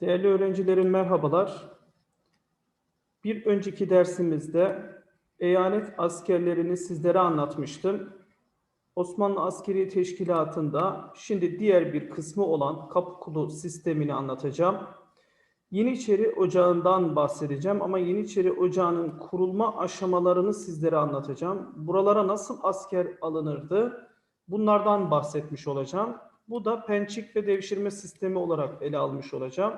Değerli öğrencilerim merhabalar. Bir önceki dersimizde eyalet askerlerini sizlere anlatmıştım. Osmanlı Askeri Teşkilatı'nda şimdi diğer bir kısmı olan Kapıkulu sistemini anlatacağım. Yeniçeri Ocağı'ndan bahsedeceğim ama Yeniçeri Ocağı'nın kurulma aşamalarını sizlere anlatacağım. Buralara nasıl asker alınırdı? Bunlardan bahsetmiş olacağım. Bu da pençik ve devşirme sistemi olarak ele almış olacağım.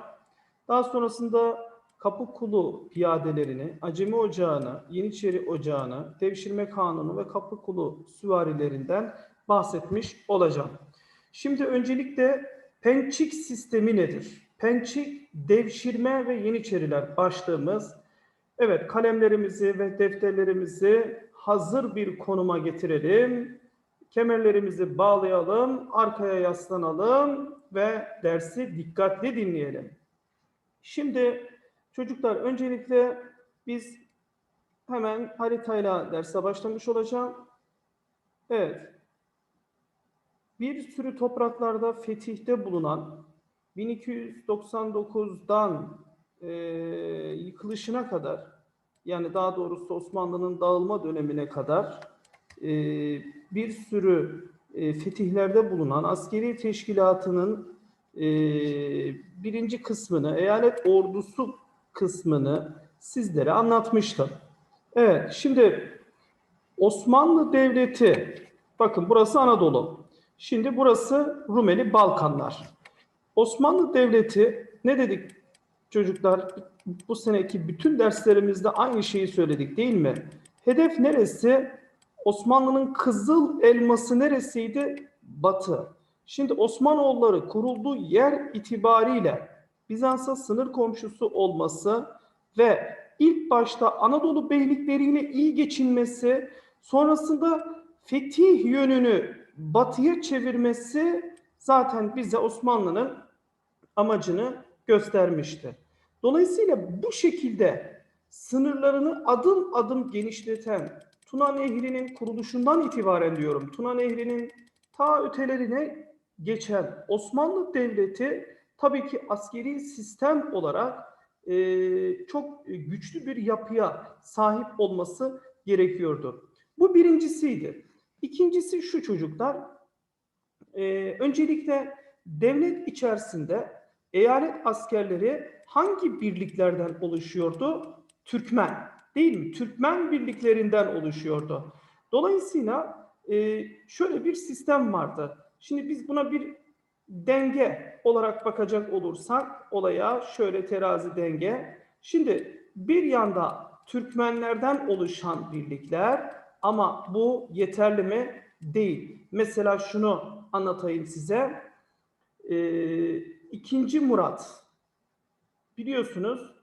Daha sonrasında Kapıkulu piyadelerini, Acemi Ocağı'nı, Yeniçeri Ocağı'nı, Devşirme Kanunu ve Kapıkulu süvarilerinden bahsetmiş olacağım. Şimdi öncelikle pençik sistemi nedir? Pençik, devşirme ve yeniçeriler başlığımız. Evet kalemlerimizi ve defterlerimizi hazır bir konuma getirelim. Kemerlerimizi bağlayalım, arkaya yaslanalım ve dersi dikkatli dinleyelim. Şimdi çocuklar öncelikle biz hemen haritayla derse başlamış olacağım. Evet. Bir sürü topraklarda fetihte bulunan 1299'dan e, yıkılışına kadar yani daha doğrusu Osmanlı'nın dağılma dönemine kadar e, bir sürü e, fetihlerde bulunan askeri teşkilatının e, birinci kısmını, eyalet ordusu kısmını sizlere anlatmıştım. Evet, şimdi Osmanlı Devleti, bakın burası Anadolu. Şimdi burası Rumeli Balkanlar. Osmanlı Devleti ne dedik çocuklar? Bu seneki bütün derslerimizde aynı şeyi söyledik değil mi? Hedef neresi? Osmanlı'nın kızıl elması neresiydi? Batı. Şimdi Osmanoğulları kurulduğu yer itibariyle Bizans'a sınır komşusu olması ve ilk başta Anadolu beylikleriyle iyi geçinmesi, sonrasında fetih yönünü batıya çevirmesi zaten bize Osmanlı'nın amacını göstermişti. Dolayısıyla bu şekilde sınırlarını adım adım genişleten Tuna Nehri'nin kuruluşundan itibaren diyorum. Tuna Nehri'nin ta ötelerine geçen Osmanlı Devleti tabii ki askeri sistem olarak e, çok güçlü bir yapıya sahip olması gerekiyordu. Bu birincisiydi. İkincisi şu çocuklar. E, öncelikle devlet içerisinde eyalet askerleri hangi birliklerden oluşuyordu? Türkmen değil mi? Türkmen birliklerinden oluşuyordu. Dolayısıyla e, şöyle bir sistem vardı. Şimdi biz buna bir denge olarak bakacak olursak olaya şöyle terazi denge. Şimdi bir yanda Türkmenlerden oluşan birlikler ama bu yeterli mi? Değil. Mesela şunu anlatayım size. Ee, İkinci Murat biliyorsunuz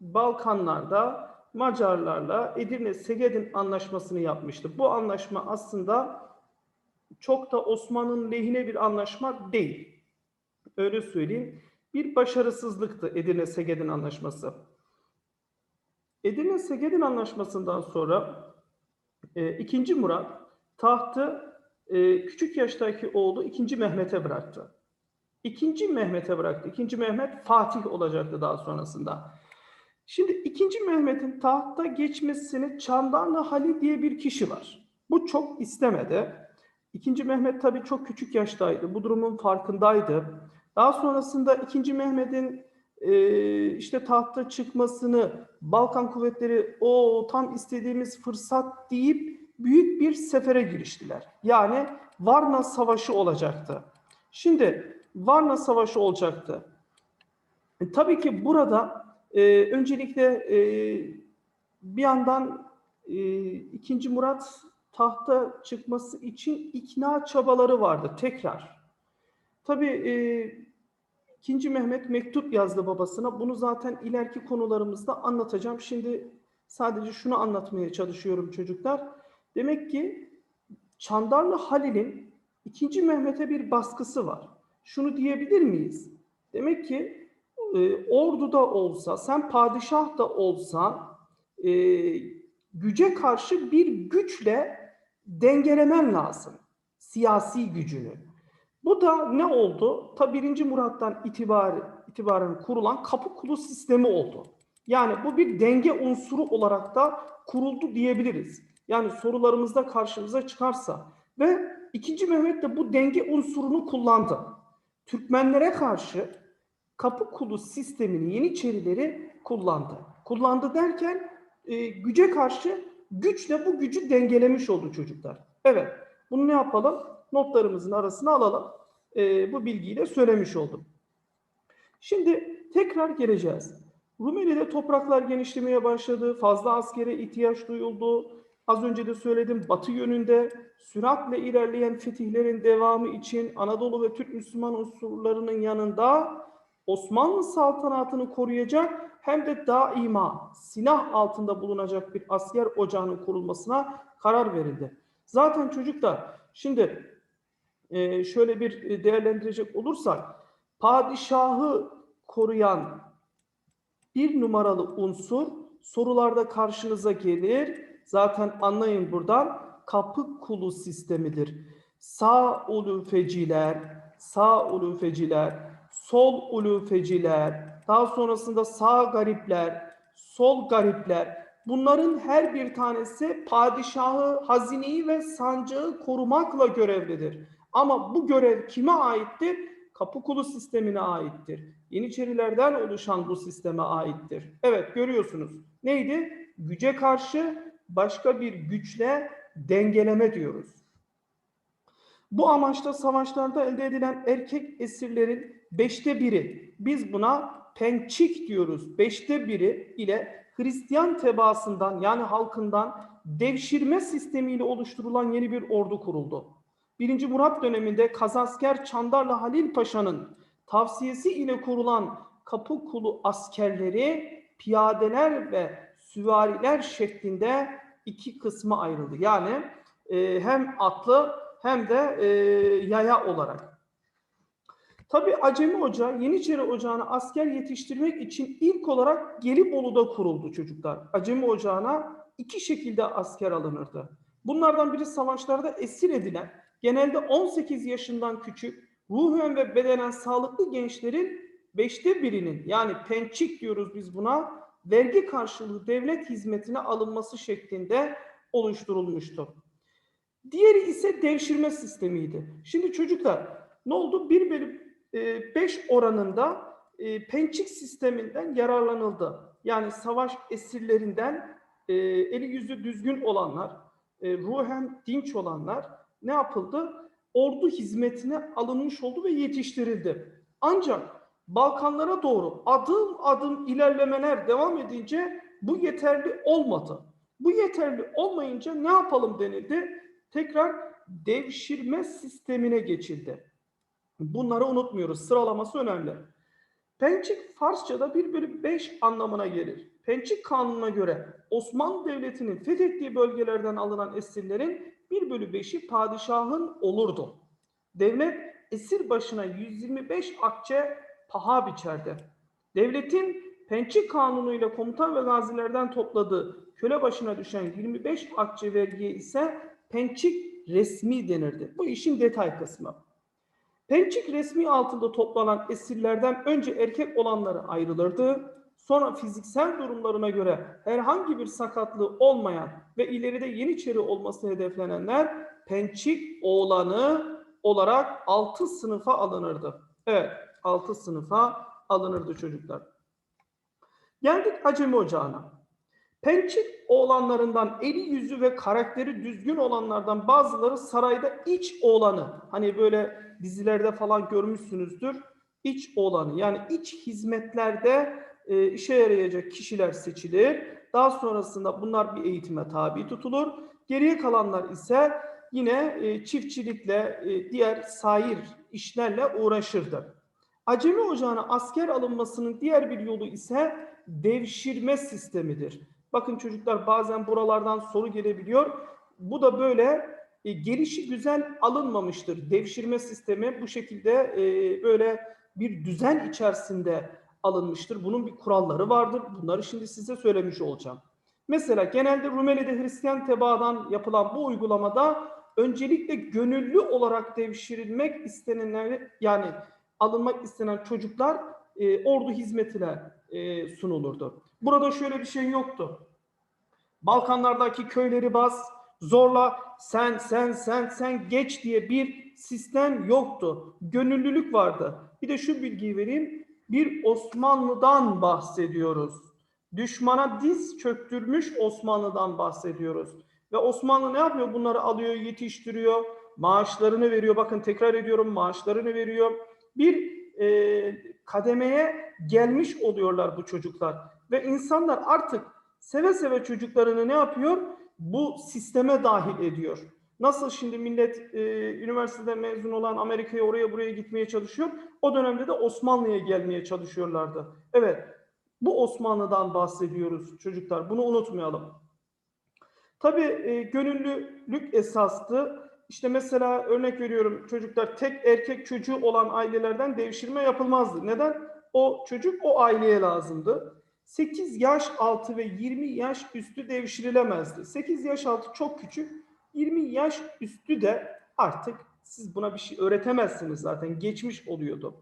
Balkanlarda Macarlarla Edirne Segedin anlaşmasını yapmıştı. Bu anlaşma aslında çok da Osman'ın lehine bir anlaşma değil. Öyle söyleyeyim. Bir başarısızlıktı Edirne Segedin anlaşması. Edirne Segedin anlaşmasından sonra e, 2. Murat tahtı e, küçük yaştaki oğlu 2. Mehmet'e bıraktı. İkinci Mehmet'e bıraktı. İkinci Mehmet Fatih olacaktı daha sonrasında. Şimdi ikinci Mehmet'in tahta geçmesini Çandarlı Halil diye bir kişi var. Bu çok istemedi. İkinci Mehmet tabii çok küçük yaştaydı. Bu durumun farkındaydı. Daha sonrasında ikinci Mehmet'in e, işte tahta çıkmasını Balkan kuvvetleri o tam istediğimiz fırsat deyip büyük bir sefere giriştiler. Yani Varna Savaşı olacaktı. Şimdi Varna Savaşı olacaktı. E, tabii ki burada e, öncelikle e, bir yandan e, 2. Murat tahta çıkması için ikna çabaları vardı tekrar. Tabii e, 2. Mehmet mektup yazdı babasına. Bunu zaten ileriki konularımızda anlatacağım. Şimdi sadece şunu anlatmaya çalışıyorum çocuklar. Demek ki Çandarlı Halil'in 2. Mehmet'e bir baskısı var şunu diyebilir miyiz? Demek ki e, orduda olsa, sen padişah da olsan e, güce karşı bir güçle dengelemen lazım. Siyasi gücünü. Bu da ne oldu? Ta 1. Murat'tan itibar, itibaren kurulan kapı kulu sistemi oldu. Yani bu bir denge unsuru olarak da kuruldu diyebiliriz. Yani sorularımızda karşımıza çıkarsa ve ikinci Mehmet de bu denge unsurunu kullandı. Türkmenlere karşı kapı kulu sistemini Yeniçerileri kullandı. Kullandı derken e, güce karşı güçle bu gücü dengelemiş oldu çocuklar. Evet, bunu ne yapalım? Notlarımızın arasına alalım. E, bu bilgiyi de söylemiş oldum. Şimdi tekrar geleceğiz. Rumeli'de topraklar genişlemeye başladı, fazla askere ihtiyaç duyuldu. Az önce de söyledim batı yönünde süratle ilerleyen fetihlerin devamı için Anadolu ve Türk Müslüman unsurlarının yanında Osmanlı saltanatını koruyacak hem de daima silah altında bulunacak bir asker ocağının kurulmasına karar verildi. Zaten çocuklar şimdi e, şöyle bir e, değerlendirecek olursak padişahı koruyan bir numaralı unsur sorularda karşınıza gelir. Zaten anlayın buradan kapı kulu sistemidir. Sağ ulufeciler, sağ ulufeciler, sol ulufeciler, daha sonrasında sağ garipler, sol garipler. Bunların her bir tanesi padişahı, hazineyi ve sancağı korumakla görevlidir. Ama bu görev kime aittir? Kapı kulu sistemine aittir. Yeniçerilerden oluşan bu sisteme aittir. Evet görüyorsunuz. Neydi? Güce karşı başka bir güçle dengeleme diyoruz. Bu amaçla savaşlarda elde edilen erkek esirlerin beşte biri, biz buna pençik diyoruz, beşte biri ile Hristiyan tebaasından yani halkından devşirme sistemiyle oluşturulan yeni bir ordu kuruldu. Birinci Murat döneminde Kazasker Çandarlı Halil Paşa'nın tavsiyesi ile kurulan kapı kulu askerleri piyadeler ve süvariler şeklinde iki kısma ayrıldı. Yani e, hem atlı hem de e, yaya olarak. Tabi Acemi Ocağı, Yeniçeri Ocağı'na asker yetiştirmek için ilk olarak Gelibolu'da kuruldu çocuklar. Acemi Ocağı'na iki şekilde asker alınırdı. Bunlardan biri savaşlarda esir edilen, genelde 18 yaşından küçük, ruhen ve bedenen sağlıklı gençlerin beşte birinin yani pençik diyoruz biz buna, vergi karşılığı devlet hizmetine alınması şeklinde oluşturulmuştu. Diğeri ise devşirme sistemiydi. Şimdi çocuklar ne oldu? 1 bölü 5 oranında e, pençik sisteminden yararlanıldı. Yani savaş esirlerinden e, eli yüzü düzgün olanlar, e, ruhen dinç olanlar ne yapıldı? Ordu hizmetine alınmış oldu ve yetiştirildi. Ancak Balkanlara doğru adım adım ilerlemeler devam edince bu yeterli olmadı. Bu yeterli olmayınca ne yapalım denildi? Tekrar devşirme sistemine geçildi. Bunları unutmuyoruz. Sıralaması önemli. Pençik Farsça'da 1 bölü 5 anlamına gelir. Pençik kanununa göre Osmanlı Devleti'nin fethettiği bölgelerden alınan esirlerin 1 bölü 5'i padişahın olurdu. Devlet esir başına 125 akçe paha biçerdi. Devletin Pençik Kanunu ile komutan ve gazilerden topladığı köle başına düşen 25 akçe vergiye ise Pençik resmi denirdi. Bu işin detay kısmı. Pençik resmi altında toplanan esirlerden önce erkek olanları ayrılırdı. Sonra fiziksel durumlarına göre herhangi bir sakatlığı olmayan ve ileride Yeniçeri olması hedeflenenler Pençik oğlanı olarak 6 sınıfa alınırdı. Evet, 6 sınıfa alınırdı çocuklar. Geldik Acemi Ocağı'na. Pençik oğlanlarından eli yüzü ve karakteri düzgün olanlardan bazıları sarayda iç oğlanı hani böyle dizilerde falan görmüşsünüzdür. İç oğlanı yani iç hizmetlerde e, işe yarayacak kişiler seçilir. Daha sonrasında bunlar bir eğitime tabi tutulur. Geriye kalanlar ise yine e, çiftçilikle, e, diğer sair işlerle uğraşırdı. Acemi Ocağı'na asker alınmasının diğer bir yolu ise devşirme sistemidir. Bakın çocuklar bazen buralardan soru gelebiliyor. Bu da böyle e, gelişi güzel alınmamıştır. Devşirme sistemi bu şekilde e, böyle bir düzen içerisinde alınmıştır. Bunun bir kuralları vardır. Bunları şimdi size söylemiş olacağım. Mesela genelde Rumeli'de Hristiyan tebaadan yapılan bu uygulamada öncelikle gönüllü olarak devşirilmek istenenler yani alınmak istenen çocuklar e, ordu hizmetine e, sunulurdu. Burada şöyle bir şey yoktu. Balkanlardaki köyleri bas, zorla sen sen sen sen geç diye bir sistem yoktu. Gönüllülük vardı. Bir de şu bilgiyi vereyim. Bir Osmanlı'dan bahsediyoruz. Düşmana diz çöktürmüş Osmanlı'dan bahsediyoruz. Ve Osmanlı ne yapıyor? Bunları alıyor, yetiştiriyor, maaşlarını veriyor. Bakın tekrar ediyorum maaşlarını veriyor. Bir e, kademeye gelmiş oluyorlar bu çocuklar. Ve insanlar artık seve seve çocuklarını ne yapıyor? Bu sisteme dahil ediyor. Nasıl şimdi millet e, üniversiteden mezun olan Amerika'ya oraya buraya gitmeye çalışıyor. O dönemde de Osmanlı'ya gelmeye çalışıyorlardı. Evet bu Osmanlı'dan bahsediyoruz çocuklar. Bunu unutmayalım. Tabii e, gönüllülük esastı. İşte mesela örnek veriyorum çocuklar tek erkek çocuğu olan ailelerden devşirme yapılmazdı. Neden? O çocuk o aileye lazımdı. 8 yaş altı ve 20 yaş üstü devşirilemezdi. 8 yaş altı çok küçük. 20 yaş üstü de artık siz buna bir şey öğretemezsiniz zaten geçmiş oluyordu.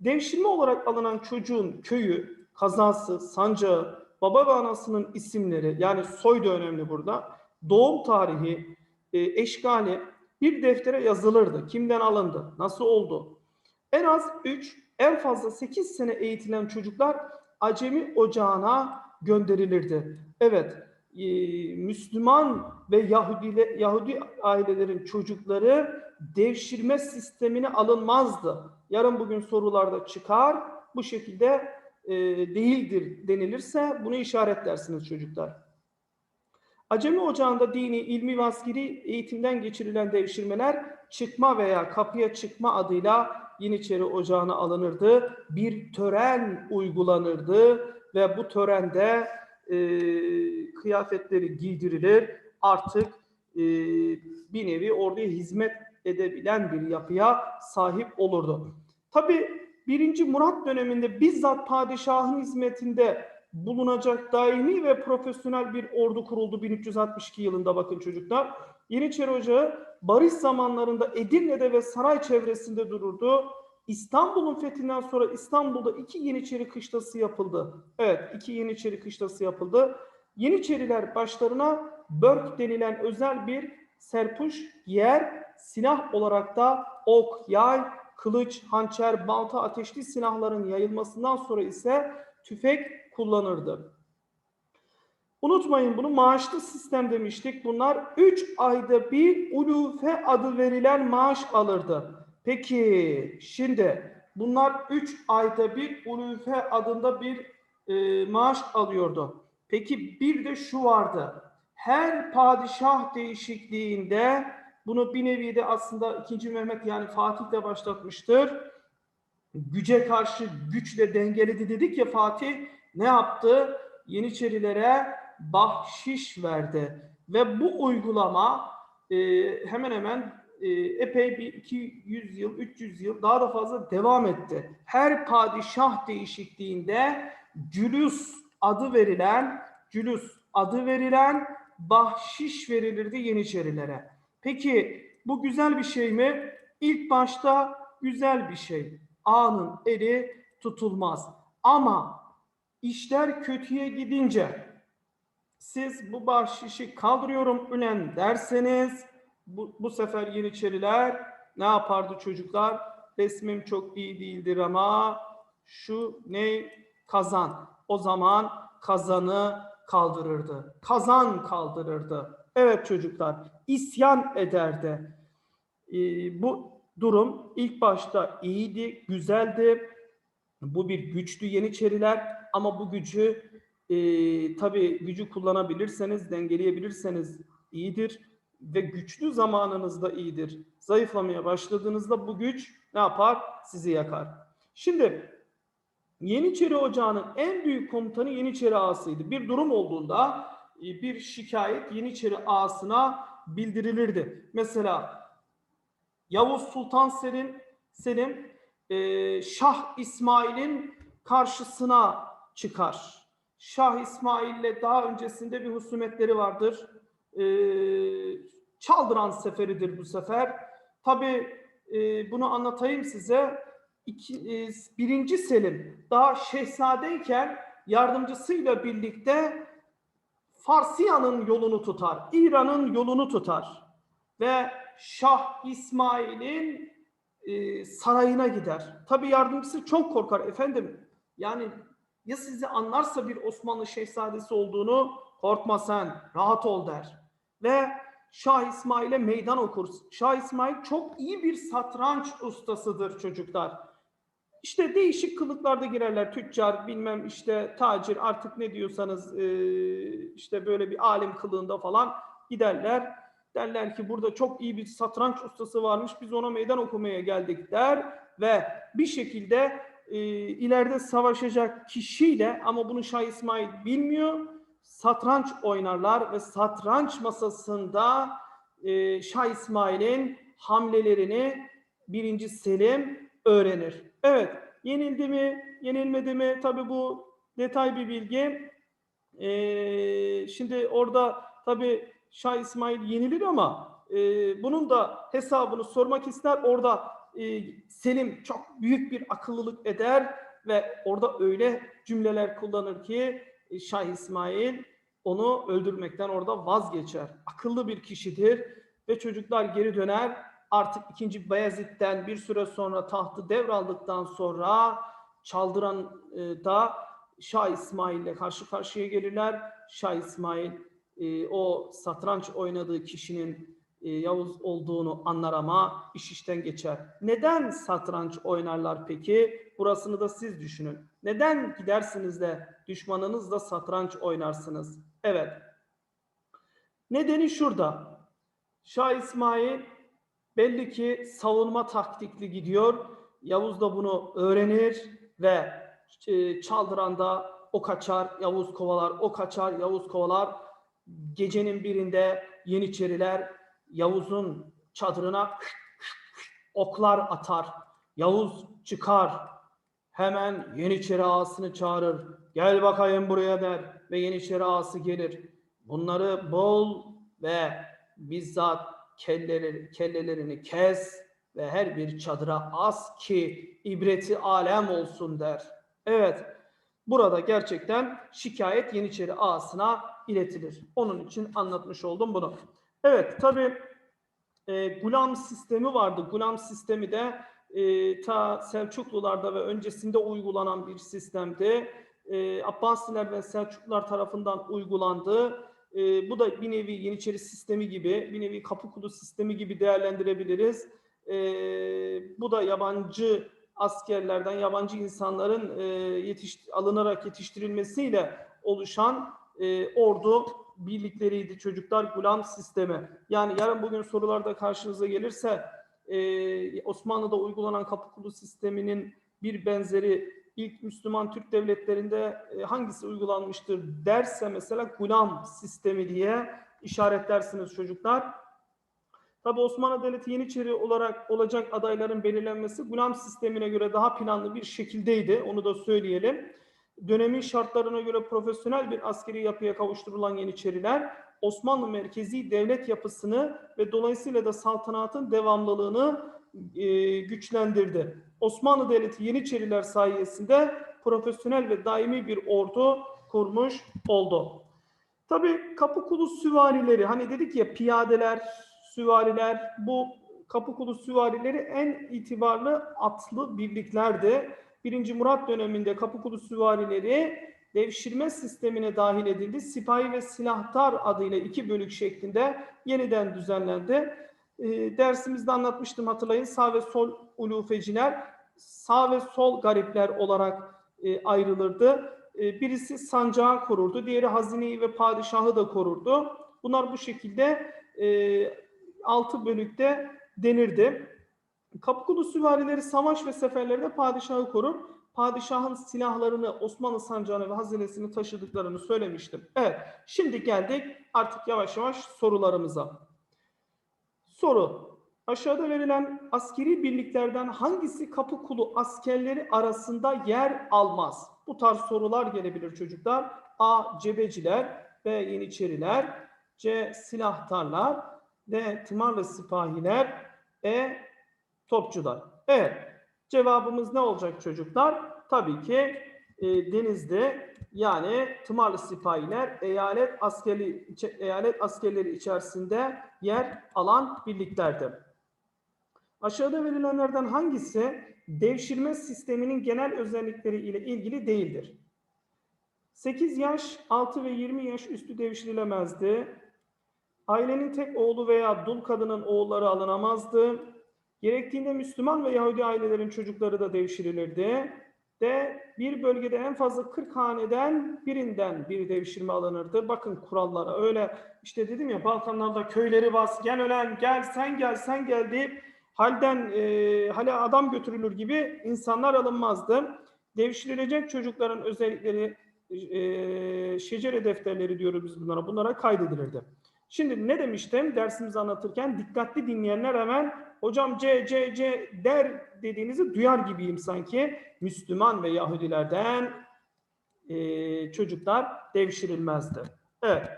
Devşirme olarak alınan çocuğun köyü, kazası, sancağı, baba ve anasının isimleri yani soy da önemli burada. Doğum tarihi, e, eşgali bir deftere yazılırdı. Kimden alındı, nasıl oldu? En az 3, en fazla 8 sene eğitilen çocuklar Acemi ocağına gönderilirdi. Evet, e, Müslüman ve Yahudi, Yahudi ailelerin çocukları devşirme sistemine alınmazdı. Yarın bugün sorularda çıkar. Bu şekilde e, değildir denilirse bunu işaretlersiniz çocuklar. Acemi Ocağı'nda dini, ilmi ve askeri eğitimden geçirilen devşirmeler çıkma veya kapıya çıkma adıyla Yeniçeri Ocağı'na alınırdı. Bir tören uygulanırdı ve bu törende e, kıyafetleri giydirilir. Artık e, bir nevi orduya hizmet edebilen bir yapıya sahip olurdu. Tabi 1. Murat döneminde bizzat padişahın hizmetinde bulunacak daimi ve profesyonel bir ordu kuruldu 1362 yılında bakın çocuklar. Yeniçeri Ocağı barış zamanlarında Edirne'de ve saray çevresinde dururdu. İstanbul'un fethinden sonra İstanbul'da iki Yeniçeri kışlası yapıldı. Evet iki Yeniçeri kışlası yapıldı. Yeniçeriler başlarına börk denilen özel bir serpuş giyer, silah olarak da ok, yay, kılıç, hançer, balta, ateşli silahların yayılmasından sonra ise tüfek kullanırdı. Unutmayın bunu maaşlı sistem demiştik. Bunlar 3 ayda bir ulufe adı verilen maaş alırdı. Peki şimdi bunlar 3 ayda bir ulufe adında bir e, maaş alıyordu. Peki bir de şu vardı. Her padişah değişikliğinde bunu bir nevi de aslında 2. Mehmet yani Fatih de başlatmıştır. Güce karşı güçle dengeledi dedik ya Fatih ne yaptı? Yeniçerilere bahşiş verdi. Ve bu uygulama e, hemen hemen e, epey bir 200 yıl, 300 yıl daha da fazla devam etti. Her padişah değişikliğinde cülüs adı verilen, cülüs adı verilen bahşiş verilirdi Yeniçerilere. Peki bu güzel bir şey mi? İlk başta güzel bir şey. Ağanın eli tutulmaz. Ama işler kötüye gidince siz bu bahşişi kaldırıyorum ülen derseniz bu, bu sefer Yeniçeriler ne yapardı çocuklar? Resmim çok iyi değildir ama şu ne kazan. O zaman kazanı kaldırırdı. Kazan kaldırırdı. Evet çocuklar isyan ederdi. Ee, bu durum ilk başta iyiydi, güzeldi. Bu bir güçlü Yeniçeriler ama bu gücü e, tabii gücü kullanabilirseniz, dengeleyebilirseniz iyidir ve güçlü zamanınızda iyidir. Zayıflamaya başladığınızda bu güç ne yapar? Sizi yakar. Şimdi Yeniçeri Ocağı'nın en büyük komutanı Yeniçeri Ağası'ydı. Bir durum olduğunda e, bir şikayet Yeniçeri Ağası'na bildirilirdi. Mesela Yavuz Sultan Selim, Selim e, Şah İsmail'in karşısına çıkar. Şah İsmail'le daha öncesinde bir husumetleri vardır. E, Çaldıran seferidir bu sefer. Tabi e, bunu anlatayım size. iki, e, birinci Selim daha şehzadeyken yardımcısıyla birlikte Farsiyan'ın yolunu tutar, İran'ın yolunu tutar ve Şah İsmail'in e, sarayına gider. Tabi yardımcısı çok korkar efendim. Yani ya sizi anlarsa bir Osmanlı şehzadesi olduğunu korkma sen, rahat ol der. Ve Şah İsmail'e meydan okur. Şah İsmail çok iyi bir satranç ustasıdır çocuklar. İşte değişik kılıklarda girerler. Tüccar, bilmem işte tacir artık ne diyorsanız e, işte böyle bir alim kılığında falan giderler. Derler ki burada çok iyi bir satranç ustası varmış. Biz ona meydan okumaya geldik der ve bir şekilde e, ileride savaşacak kişiyle ama bunu Şah İsmail bilmiyor. Satranç oynarlar ve satranç masasında e, Şah İsmail'in hamlelerini birinci Selim öğrenir. Evet, yenildi mi, yenilmedi mi? Tabii bu detay bir bilgi. Ee, şimdi orada tabii Şah İsmail yenilir ama e, bunun da hesabını sormak ister. Orada e, Selim çok büyük bir akıllılık eder ve orada öyle cümleler kullanır ki e, Şah İsmail onu öldürmekten orada vazgeçer. Akıllı bir kişidir ve çocuklar geri döner artık 2. Bayezid'den bir süre sonra tahtı devraldıktan sonra Çaldıran e, da Şah İsmail ile karşı karşıya gelirler. Şah İsmail e, o satranç oynadığı kişinin e, Yavuz olduğunu anlar ama iş işten geçer. Neden satranç oynarlar peki? Burasını da siz düşünün. Neden gidersiniz de düşmanınızla satranç oynarsınız? Evet. Nedeni şurada. Şah İsmail belli ki savunma taktikli gidiyor. Yavuz da bunu öğrenir ve e, Çaldıran'da o kaçar, Yavuz kovalar, o kaçar, Yavuz kovalar. Gecenin birinde Yeniçeriler Yavuz'un çadırına oklar atar. Yavuz çıkar. Hemen Yeniçeri ağasını çağırır. Gel bakayım buraya der ve Yeniçeri ağası gelir. Bunları bol ve bizzat kelleleri, kellelerini kes ve her bir çadıra as ki ibreti alem olsun der. Evet, burada gerçekten şikayet Yeniçeri ağasına iletilir. Onun için anlatmış oldum bunu. Evet, tabi e, gulam sistemi vardı. Gulam sistemi de e, ta Selçuklularda ve öncesinde uygulanan bir sistemdi. E, Abbasiler ve Selçuklular tarafından uygulandı. E, bu da bir nevi Yeniçeri sistemi gibi, bir nevi kapı kulu sistemi gibi değerlendirebiliriz. E, bu da yabancı askerlerden, yabancı insanların e, yetiş, alınarak yetiştirilmesiyle oluşan e, ordu birlikleriydi çocuklar gulam sistemi. Yani yarın bugün sorularda karşınıza gelirse e, Osmanlı'da uygulanan kapı sisteminin bir benzeri ilk Müslüman Türk devletlerinde e, hangisi uygulanmıştır derse mesela gulam sistemi diye işaretlersiniz çocuklar. Tabi Osmanlı Devleti Yeniçeri olarak olacak adayların belirlenmesi gulam sistemine göre daha planlı bir şekildeydi. Onu da söyleyelim. Dönemin şartlarına göre profesyonel bir askeri yapıya kavuşturulan Yeniçeriler Osmanlı merkezi devlet yapısını ve dolayısıyla da saltanatın devamlılığını e, güçlendirdi. Osmanlı Devleti Yeniçeriler sayesinde profesyonel ve daimi bir ordu kurmuş oldu. Tabii kapı kulu süvarileri hani dedik ya piyadeler, süvariler bu kapı kulu süvarileri en itibarlı atlı birliklerdi. Birinci Murat döneminde kapı kulu süvarileri devşirme sistemine dahil edildi. Sipahi ve silahtar adıyla iki bölük şeklinde yeniden düzenlendi. E, dersimizde anlatmıştım hatırlayın. Sağ ve sol ulufeciler, sağ ve sol garipler olarak e, ayrılırdı. E, birisi sancağı korurdu, diğeri hazineyi ve padişahı da korurdu. Bunlar bu şekilde e, altı bölükte denirdi. Kapıkulu süvarileri savaş ve seferlerde padişahı korur. Padişahın silahlarını, Osmanlı sancağını ve hazinesini taşıdıklarını söylemiştim. Evet, şimdi geldik artık yavaş yavaş sorularımıza. Soru. Aşağıda verilen askeri birliklerden hangisi kapı kulu askerleri arasında yer almaz? Bu tarz sorular gelebilir çocuklar. A. Cebeciler B. Yeniçeriler C. Silahtarlar D. Tımar ve Sipahiler E. Topçular. Evet. Cevabımız ne olacak çocuklar? Tabii ki e, Denizli yani Tımarlı Sipahiler eyalet askeri eyalet askerleri içerisinde yer alan birliklerdir. Aşağıda verilenlerden hangisi devşirme sisteminin genel özellikleri ile ilgili değildir? 8 yaş, 6 ve 20 yaş üstü devşirilemezdi. Ailenin tek oğlu veya dul kadının oğulları alınamazdı. Gerektiğinde Müslüman ve Yahudi ailelerin çocukları da devşirilirdi. De bir bölgede en fazla 40 haneden birinden bir devşirme alınırdı. Bakın kurallara öyle işte dedim ya Balkanlarda köyleri bas gel ölen gel sen gel sen gel deyip halden e, hale adam götürülür gibi insanlar alınmazdı. Devşirilecek çocukların özellikleri e, şecere defterleri diyoruz biz bunlara. Bunlara kaydedilirdi. Şimdi ne demiştim dersimizi anlatırken dikkatli dinleyenler hemen hocam C C C der dediğinizi duyar gibiyim sanki. Müslüman ve Yahudilerden e, çocuklar devşirilmezdi. Evet.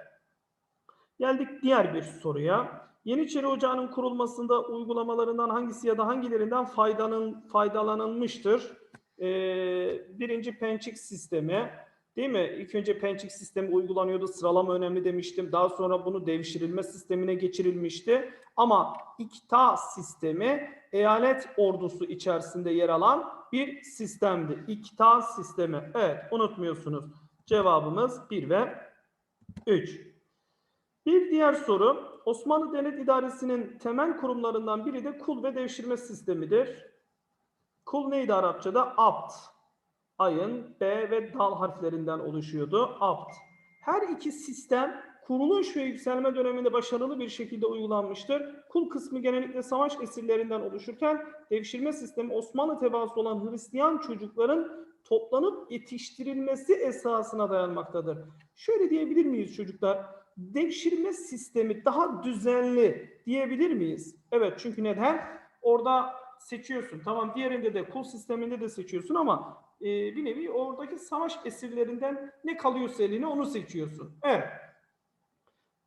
Geldik diğer bir soruya. Yeniçeri Ocağı'nın kurulmasında uygulamalarından hangisi ya da hangilerinden faydanın, faydalanılmıştır? Ee, birinci pençik sistemi, değil mi? İlk önce pençik sistemi uygulanıyordu, sıralama önemli demiştim. Daha sonra bunu devşirilme sistemine geçirilmişti. Ama ikta sistemi eyalet ordusu içerisinde yer alan bir sistemdi. İkta sistemi. Evet, unutmuyorsunuz. Cevabımız 1 ve 3. Bir diğer soru, Osmanlı Devlet İdaresi'nin temel kurumlarından biri de kul ve devşirme sistemidir. Kul neydi Arapçada? Abd. Ayın B ve dal harflerinden oluşuyordu. Abd. Her iki sistem kuruluş ve yükselme döneminde başarılı bir şekilde uygulanmıştır. Kul kısmı genellikle savaş esirlerinden oluşurken devşirme sistemi Osmanlı tebaası olan Hristiyan çocukların toplanıp yetiştirilmesi esasına dayanmaktadır. Şöyle diyebilir miyiz çocuklar? devşirme sistemi daha düzenli diyebilir miyiz? Evet çünkü neden? Orada seçiyorsun. Tamam diğerinde de kul sisteminde de seçiyorsun ama e, bir nevi oradaki savaş esirlerinden ne kalıyorsa eline onu seçiyorsun. Evet.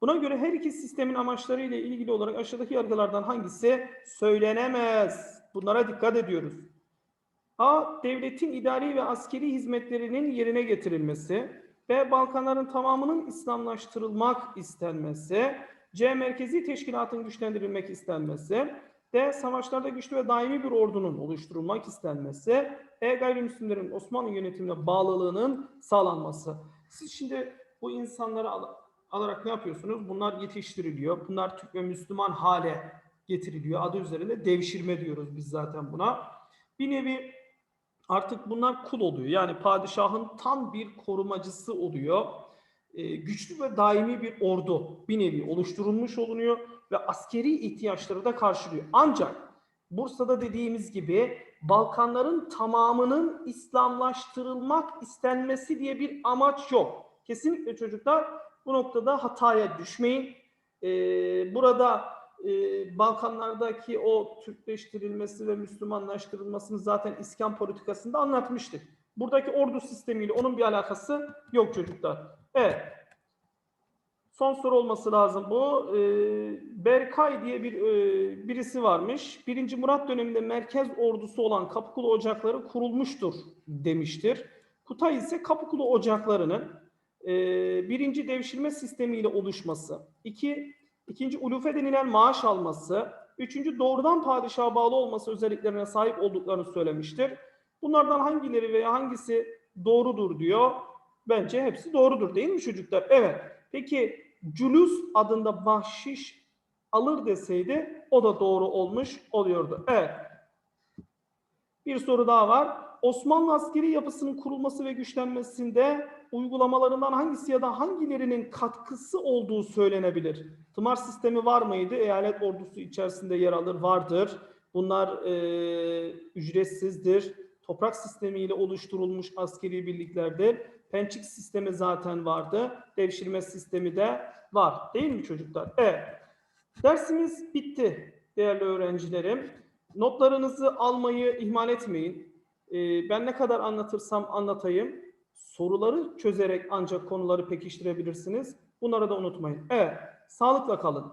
Buna göre her iki sistemin amaçları ile ilgili olarak aşağıdaki yargılardan hangisi söylenemez? Bunlara dikkat ediyoruz. A. Devletin idari ve askeri hizmetlerinin yerine getirilmesi. B. Balkanların tamamının İslamlaştırılmak istenmesi. C. Merkezi teşkilatın güçlendirilmek istenmesi. D. Savaşlarda güçlü ve daimi bir ordunun oluşturulmak istenmesi. E. Gayrimüslimlerin Osmanlı yönetimine bağlılığının sağlanması. Siz şimdi bu insanları al- alarak ne yapıyorsunuz? Bunlar yetiştiriliyor. Bunlar Türk ve Müslüman hale getiriliyor. Adı üzerinde devşirme diyoruz biz zaten buna. Bir nevi artık bunlar kul oluyor. Yani padişahın tam bir korumacısı oluyor. Ee, güçlü ve daimi bir ordu bir nevi oluşturulmuş olunuyor ve askeri ihtiyaçları da karşılıyor. Ancak Bursa'da dediğimiz gibi Balkanların tamamının İslamlaştırılmak istenmesi diye bir amaç yok. Kesinlikle çocuklar bu noktada hataya düşmeyin. Ee, burada e, Balkanlardaki o Türkleştirilmesi ve Müslümanlaştırılmasını zaten İskan politikasında anlatmıştık. Buradaki ordu sistemiyle onun bir alakası yok çocuklar. Evet. Son soru olması lazım bu. Ee, Berkay diye bir e, birisi varmış. Birinci Murat döneminde merkez ordusu olan Kapıkulu Ocakları kurulmuştur demiştir. Kutay ise Kapıkulu Ocakları'nın e, birinci devşirme sistemiyle oluşması. İki, ikinci ulufe denilen maaş alması. Üçüncü doğrudan padişaha bağlı olması özelliklerine sahip olduklarını söylemiştir. Bunlardan hangileri veya hangisi doğrudur diyor. Bence hepsi doğrudur değil mi çocuklar? Evet. Peki Culus adında bahşiş alır deseydi o da doğru olmuş oluyordu. Evet. Bir soru daha var. Osmanlı askeri yapısının kurulması ve güçlenmesinde uygulamalarından hangisi ya da hangilerinin katkısı olduğu söylenebilir? Tımar sistemi var mıydı? Eyalet ordusu içerisinde yer alır, vardır. Bunlar e, ücretsizdir. Toprak sistemiyle oluşturulmuş askeri birliklerdir. Pençik sistemi zaten vardı. Devşirme sistemi de var. Değil mi çocuklar? Evet. Dersimiz bitti değerli öğrencilerim. Notlarınızı almayı ihmal etmeyin. Ee, ben ne kadar anlatırsam anlatayım. Soruları çözerek ancak konuları pekiştirebilirsiniz. Bunları da unutmayın. Evet. Sağlıkla kalın.